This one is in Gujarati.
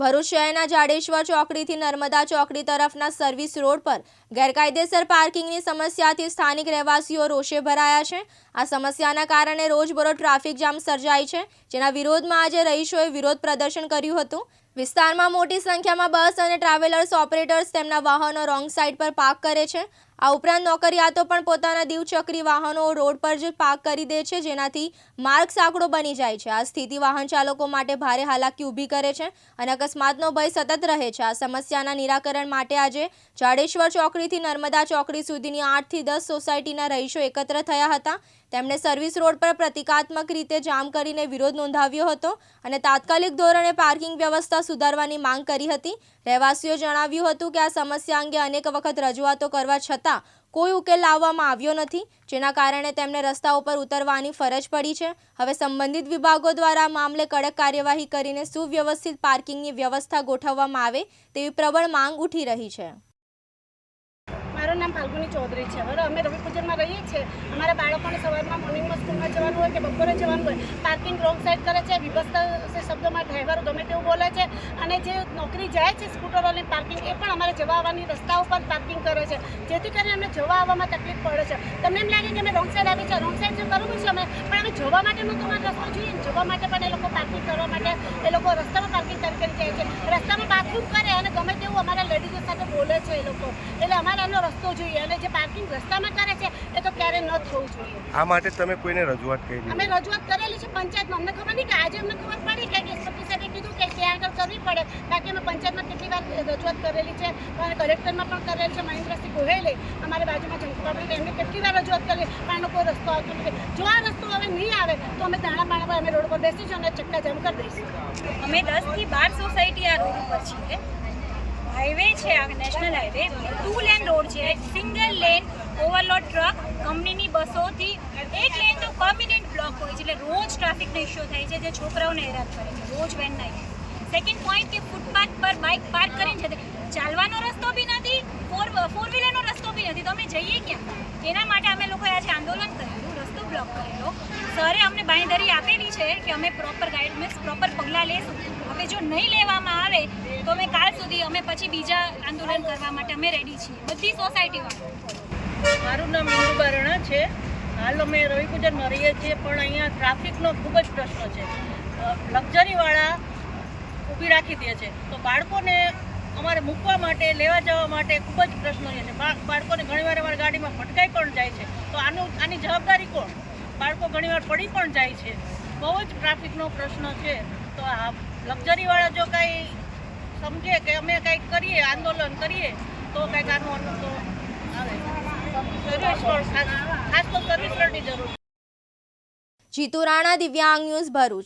ભરૂચ શહેરના જાડેશ્વર ચોકડીથી નર્મદા ચોકડી તરફના સર્વિસ રોડ પર ગેરકાયદેસર પાર્કિંગની સમસ્યાથી સ્થાનિક રહેવાસીઓ રોષે ભરાયા છે. આ સમસ્યાના કારણે રોજબરોજ ટ્રાફિક જામ સર્જાય છે. જેના વિરોધમાં આજે રહીશોએ વિરોધ પ્રદર્શન કર્યું હતું. વિસ્તારમાં મોટી સંખ્યામાં બસ અને ટ્રાવેલર્સ ઓપરેટર્સ તેમના વાહનો રોંગ સાઇડ પર પાર્ક કરે છે. આ ઉપરાંત નોકરિયાતો પણ પોતાના દિવચક્રી વાહનો રોડ પર જ પાર્ક કરી દે છે, જેનાથી માર્ગ સાંકડો બની જાય છે. આ સ્થિતિ વાહન ચાલકો માટે ભારે હાલાકી ઊભી કરે છે અને અકસ્માતનો ભય સતત રહે છે. આ સમસ્યાના નિરાકરણ માટે આજે જાડેશ્વર ચોકડીથી નર્મદા ચોકડી સુધીની આઠથી દસ સોસાયટીના રહીશો એકત્ર થયા હતા. તેમણે સર્વિસ રોડ પર પ્રતિકાત્મક રીતે જામ કરીને વિરોધ નોંધાવ્યો હતો અને તાત્કાલિક ધોરણે પાર્કિંગ વ્યવસ્થા સુધારવાની માંગ કરી હતી. રહેવાસીઓ જણાવ્યું હતું કે આ સમસ્યા અંગે અનેક વખત રજૂઆતો કરવા છતાં કોઈ ઉકેલ લાવવામાં આવ્યો નથી, જેના કારણે તેમને રસ્તા ઉપર ઉતરવાની ફરજ પડી છે. હવે સંબંધિત વિભાગો દ્વારા મામલે કડક કાર્યવાહી કરીને સુવ્યવસ્થિત પાર્કિંગની વ્યવસ્થા ગોઠવવામાં આવે તેવી પ્રબળ માંગ ઉઠી રહી છે. મારું નામ ફાલ્ગુની ચૌધરી છે. બરાબર અમે રવિ પૂજનમાં રહીએ છીએ. અમારા બાળકોને સવારમાં મોર્નિંગમાં સ્કૂલમાં જવાનું હોય કે બપોરે જવાનું હોય પાર્કિંગ રોંગ સાઈડ કરે છે વિભસ્ત શબ્દોમાં ડ્રાઈવર ગમે અને જે નોકરી જાય છે સ્કૂટરોની પાર્કિંગ એ પણ અમારે જવા આવવાની રસ્તા ઉપર પાર્કિંગ કરે છે. જેથી કરીને અમને જવા આવવામાં તકલીફ પડે છે. તમને એમ લાગે કે અમે રોંગ સાઈડ આવી છે રોંગ સાઈડ જે કરવું છે અમે પણ અમે જવા માટેનો તો અમારે રસ્તો જોઈએ? ને. જવા માટે પણ એ લોકો પાર્કિંગ કરવા માટે એ લોકો રસ્તામાં પાર્કિંગ કરી કરી જાય છે. રસ્તામાં બાથરૂમ કરે અને ગમે તેવું અમારા લેડીઝો સાથે બોલે છે એ લોકો. એટલે અમારે એનો રસ્તો જોઈએ અને જે પાર્કિંગ રસ્તામાં કરે છે એ તો ક્યારે ન થવું જોઈએ. આ માટે તમે કોઈને રજૂઆત કરી અમે રજૂઆત કરેલી છે પંચાયતમાં. અમને ખબર નહીં કે આજે અમને ખબર પડી. કરવી પડે. બાકી અમે પંચાયતમાં કેટલી વાર રજૂઆત કરેલી છે અને કલેક્ટરમાં પણ કરેલ છે, મહેન્દ્રસિંહ ગોહેલે અમારી બાજુમાં જંકુબાબુ એમને કેટલી વાર રજૂઆત કરી, પણ એનો કોઈ રસ્તો આવતો નથી. જો આ રસ્તો હવે નહીં આવે, તો અમે દાણા પાણા પર અમે રોડ પર બેસીશું અને ચક્કા જામ કરી દઈશું. અમે દસથી બાર સોસાયટી આ રોડ ઉપર છીએ. હાઈવે છે આ national highway. Two lane road છે, સિંગલ લેન ઓવરલોડ ટ્રક, કંપનીની બસોથી એક લેન તો પરમિનન્ટ બ્લોક હોય છે. એટલે રોજ ટ્રાફિકનો ઇશ્યુ થાય છે, જે છોકરાઓને હેરાન કરે છે. રોજ વેન નાઈટ સેકન્ડ પોઈન્ટ કે ફૂટપાથ પર બાઇક પાર્ક કરીને છે તે ચાલવાનો રસ્તો બી નથી ફોર ફોર વ્હીલરનો રસ્તો બી નથી. તો અમે જઈએ ક્યાં? એના માટે અમે લોકોએ આજે આંદોલન કરેલું રસ્તો બ્લોક કરેલો સરે અમને બાંયધરી આપેલી છે કે અમે પ્રોપર ગાઈડ મીન્સ પ્રોપર પગલાં લેશું. હવે જો નહીં લેવામાં આવે, તો અમે કાલ સુધી, અમે પછી બીજા આંદોલન કરવા માટે અમે રેડી છીએ. બધી સોસાયટીમાં મારું નામ ઇન્દુ બારણા છે. હાલ અમે રવિપૂજનમાં રહીએ છીએ, પણ અહીંયા ટ્રાફિકનો ખૂબ જ પ્રશ્ન છે. લક્ઝરીવાળા ઊભી રાખી દે છે. તો બાળકોને અમારે મૂકવા માટે લેવા જવા માટે ખૂબ જ પ્રશ્નો છે. બા- બાળકોને ઘણીવાર અમારી ગાડીમાં ભટકાઈ પણ જાય છે. તો આનું આની જવાબદારી કોણ? બાળકો ઘણીવાર પડી પણ જાય છે. બહુ જ ટ્રાફિકનો પ્રશ્ન છે. તો આ લક્ઝરીવાળા જો કાંઈ સમજે કે અમે કંઈક કરીએ આંદોલન કરીએ તો કંઈક આનું આનું તો આવે. ખાસ તો સર્વિસ જરૂર છે. જીતુ રાણા દિવ્યાંગ ન્યૂઝ ભરૂચ.